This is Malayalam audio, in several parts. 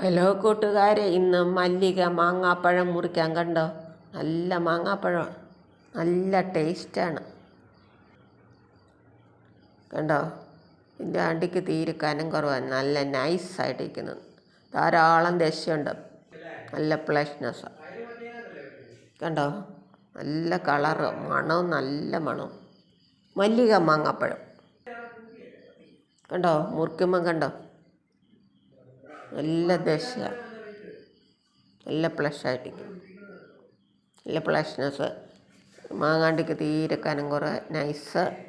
ഹലോ കൂട്ടുകാരെ ഇന്ന് മല്ലിക മാങ്ങാപ്പഴം മുറിക്കാൻ കണ്ടോ? നല്ല മാങ്ങാപ്പഴം. നല്ല ടേസ്റ്റാണ്. കണ്ടോ? ഇതിന്റെ അടിക്ക് തീരെ കനം കുറവാണ് നല്ല നൈസായിട്ടിരിക്കുന്നത് ധാരാളം ദശയുണ്ട്. നല്ല ഫ്ലഷ്നെസ്സാണ് കണ്ടോ? നല്ല കളറ് മണവും നല്ല മണവും. മല്ലിക മാങ്ങാപ്പഴം. കണ്ടോ? മുറിക്കുമ്പം കണ്ടോ? നല്ല ദശയാണ് നല്ല പ്ലഷായിട്ടിരിക്കും നല്ല പ്ലഷ്നെസ് മാങ്ങാണ്ടിക്ക് തീരെ കനം കുറെ നൈസ്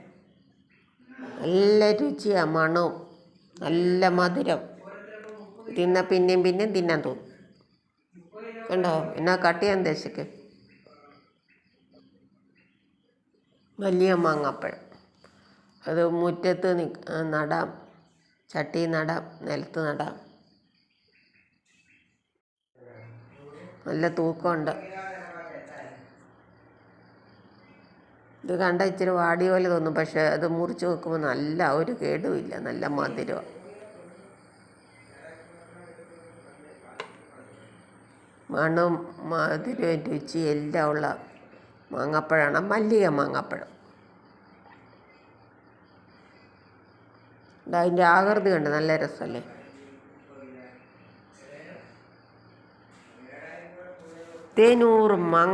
നല്ല രുചിയാണ് മണവും. നല്ല മധുരം. തിന്നാൽ പിന്നെയും പിന്നെയും തിന്നാൻ തോന്നും. കണ്ടോ? എന്നാ കട്ട് ചെയ്യാൻ ദേശക്ക് വലിയ മാങ്ങാപ്പഴം. അത് മുറ്റത്ത് നടാം. ചട്ടി നടാം. നിലത്ത് നടാം. നല്ല തൂക്കമുണ്ട്. ഇത് കണ്ട ഇച്ചിരി വാടി പോലെ തോന്നും പക്ഷെ അത് മുറിച്ച് വെക്കുമ്പോൾ നല്ല ഒരു കേടുമില്ല നല്ല മധുരം മണ്ണും മധുരവും രുചി എല്ലാം ഉള്ള മാങ്ങാപ്പഴമാണ് മല്ലിക മാങ്ങാപ്പഴം. അതിന്റെ ആകൃതി കണ്ട് നല്ല രസമല്ലേ? തേനൂറ് മാങ്ങ